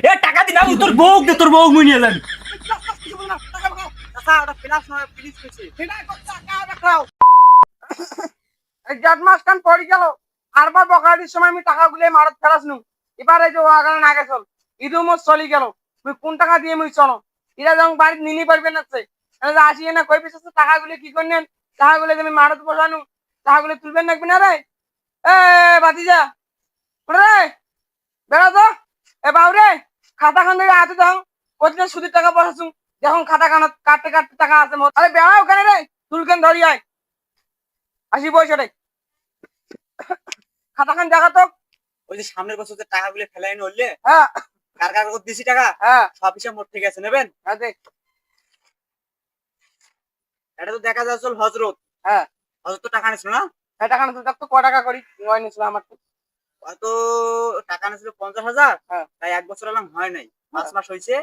এ, টাকা দিন আমি তোর বউ দে, তোর বউ মুই নিয়ে জাত মাস খান পড়ে গেল, আরবার বকাটির সময় আমি টাকা গুলো মারত ফেরাস নু এবার এই যে ও আগানে না চলি গেল। মুই কোন টাকা দিয়ে মুই চলো? এরা যখন বাড়িতে নিনি পারবে না সে আসিয়ে না কই টাকা গুলো কি করলেন টাকা গুলো তুমি মারত বসানু। টাকা গুলো তুলবেন নাকবে না রে? এ বাতিজা রে বেড়া তো এ বাউ রে খাতা খান থেকে হাতে দাও কতদিন সুদের টাকা বসাছু যখন খাতা খান কাটতে কাটতে টাকা আছে আরে বেড়া ওখানে রে তুলকেন ধরি আয়। আসি বসে রে। খাতা খান দেখা তো। ওই যে সামনের বছর যে টাকাগুলো ফেলাই নড়লে হ্যাঁ। কার কার দিছি টাকা হ্যাঁ। সব হিসাব মোট ঠিক আছে নেবেন? হ্যাঁ দেখ এটা তো দেখা যাচ্ছে হজরত। হ্যাঁ। হজরত তো টাকা নিছিল না? হ্যাঁ টাকা না তো ক টাকা করি নয় নিছিল আমার তো। হয়তো টাকা নিছিল পঞ্চাশ হাজার হ্যাঁ। তাই এক বছর এলাম হয় নাই। পাঁচ মাস হয়েছে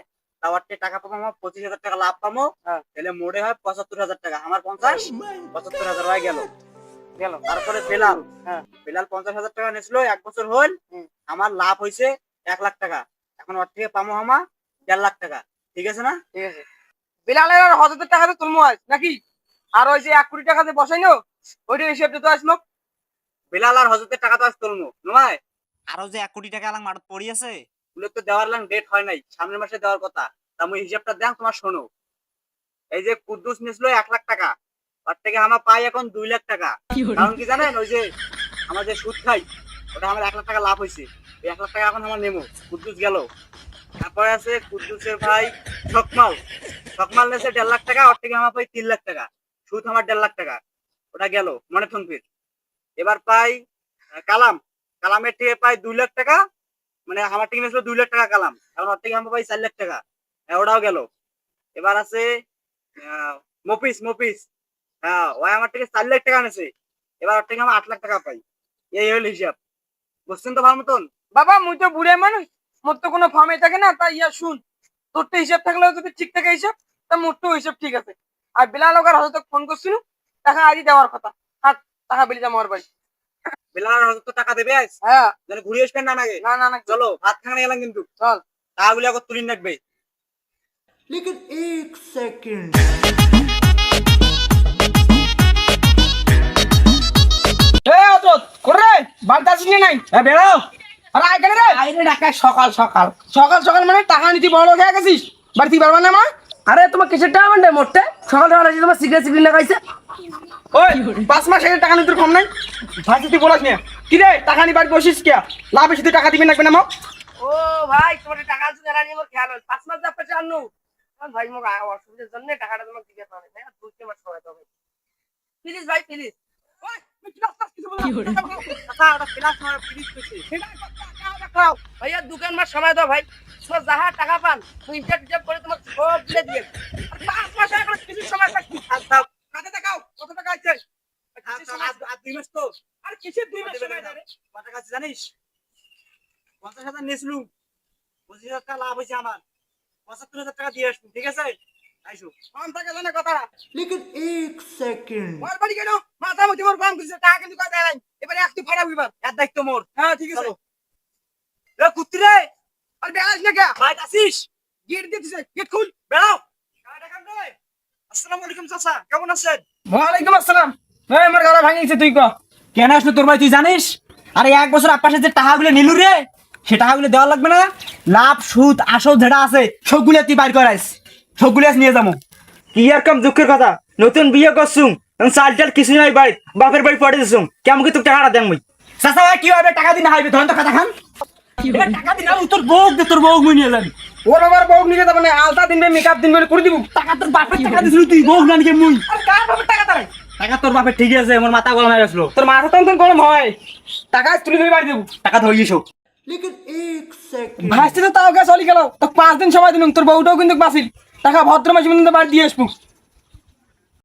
তাও আটটে টাকা পাবো আমার পঁচিশ হাজার টাকা লাভ পাবো। হ্যাঁ। তাহলে মোড়ে হয় পঁচাত্তর হাজার টাকা আমার পঞ্চাশ পঁচাত্তর হাজার হয়ে গেল। গেল তারপরে বেলাল। হ্যাঁ। বেলাল পঞ্চাশ হাজার টাকা নিয়েছিল এক বছর হল আমার লাভ হয়েছে এক লাখ টাকা। এখন ওর থেকে পাবো আমার দেড় লাখ টাকা ঠিক আছে না? ঠিক আছে। বিলালের আর হাজার টাকা তো তুলমো আজ নাকি? আর ওই যে এক কোটি টাকা যে বসাই নো ওইটা হিসেব তো আসলো বেলাল আর হজরতের টাকা তো আজ তুলমু নয় আরও যে এক কোটি টাকা মাঠত পড়ি আছে। ওগুলো তো দেওয়ার লাং ডেট হয় নাই সামনের মাসে দেওয়ার কথা। তা আমি হিসাবটা দেন তোমার শোনো। এই যে কুদ্দুস নিয়েছিল এক লাখ টাকা তার থেকে আমার পাই এখন দুই লাখ টাকা। কারণ কি জানেন ওই যে আমার যে সুদ খাই ওটা আমার এক লাখ টাকা লাভ হয়েছে এই এক লাখ টাকা এখন আমার নেব কুদ্দুস গেল। তারপরে আছে কুদ্দুসের ভাই সকমাল। সকমাল নিয়েছে দেড় লাখ টাকা ওর থেকে আমার পাই তিন লাখ টাকা। সুদ আমার দেড় লাখ টাকা। ওটা গেল মনে ফোনপির এবার পাই কালাম। কালামের থেকে পাই দুই লাখ টাকা। মানে আমার থেকে নিয়েছিল দুই লাখ টাকা কালাম। এখন ওর থেকে আমরা পাই চার লাখ টাকা। হ্যাঁ, ওটাও গেল। এবার আছে মফিস মফিস হ্যাঁ ওই আমার থেকে চার লাখ টাকা নিয়েছে এবার ওর থেকে আমরা আট লাখ টাকা পাই। এই হলো হিসাব। বুঝছেন তো ভালো মতন? বাবা মুই তো বুড়ে মানুষ। মোর তো কোনো ফার্মে থাকে না তাই ইয়া শুন। তোর তো হিসাব থাকলেও যদি ঠিক থাকে হিসাব তা মোর তো হিসাব ঠিক আছে। আর বিলাল ওকার হাজার ফোন করছিল টাকা আজই দেওয়ার কথা। হাত টাকা আমার ভাই টাকা দেবে হ্যাঁ। ঘুরে আসবেন না না না চলো ভাত খানা গেলাম কিন্তু। চল। টাকাগুলি আগে তুলিন রাখবে। সকাল সকাল। সকাল সকাল মানে টাকা নিতে বড় গেছিস? বাড়িতে পারবা না মা আরে তোমার কিসের টাকা মানে মোটে সকাল সকাল তোমার সিগারেট সিগারেট লাগাইছে। ওই পাঁচ মাস আগে টাকা নিতে কম নাই? ভাই তুই বলাস না। কি রে টাকা নি বাড়ি বসিস কে? লাভ এসে টাকা দিবি নাকবে না মা ও ভাই তোমার টাকা আছে জানা নিয়ে মোর খেয়াল হয় পাঁচ মাস যাবে জানো ভাই মোর আ- অসুবিধার জন্য টাকাটা তোমাকে দিতে পারে না। দুই তিন মাস সময় প্লিজ ভাই প্লিজ ভাইয়া দোকান মাস সময় দাও ভাই। যাহা টাকা পান তুই টিসাব করে তোমার সব দিলে দিয়ে আর পাঁচ মাস এখন কিছু সময় বাকি কাতে দেখাও কত টাকা আছে আর দুই মাস তো আর কিসের দুই মাস সময় ধরে কত টাকা আছে জানিস পঞ্চাশ হাজার নিয়েছিলুম পঁচিশ হাজার লাভ হয়েছে আমার। পঁচাত্তর হাজার টাকা দিয়ে আসব ঠিক আছে? এক দায়িত্ব হ্যাঁ, আর গেট দিছে। গেট খুল। আসসালামু আলাইকুম কেমন ভাঙিছে তুই ক? কেন আসলো তোর ভাই তুই জানিস? আরে এক বছর আপাশের যে টাকাগুলো নিলু রে? সে টাকাগুলো দেওয়া লাগবে না। লাভ সুদ আসল যেটা আছে সবগুলো তুই বাইর করাইস। সবগুলো নিয়ে যাব। কি কম দুঃখের কথা। নতুন বিয়ে করছুম চাল চাল কিছু নাই বাড়ি বাপের বাড়ি পড়ে দিছুম কেমন কি তোর টাকাটা দেন মুই? চাষা ভাই কি হবে? টাকা দিন হাইবে। ধরেন তো খান। টাকা দিন তোর বউ দে তোর বউ নিয়ে যাবি। ওর বাবার বউ নিয়ে যাবে না আলতা দিনবে মেকআপ দিনবে করে দিব। টাকা তোর বাপের টাকা দিছিল তুই বউ না মুই। আর কার বাপের টাকা তাই টাকা তোর বাপের আছে আমার মাথা গরম হয়ে গেছিল। তোর মাথা তো গরম হয়। টাকা তুলে ধরে বাড়ি দেবো। টাকা ধরিয়েছো লেকিন ভাসতে তাও কে চলি গেল। তো পাঁচ দিন সময় দিন তোর বউটাও কিন্তু বাসিল টাকা ভদ্র মাসে কিন্তু বাড়ি দিয়ে আসব।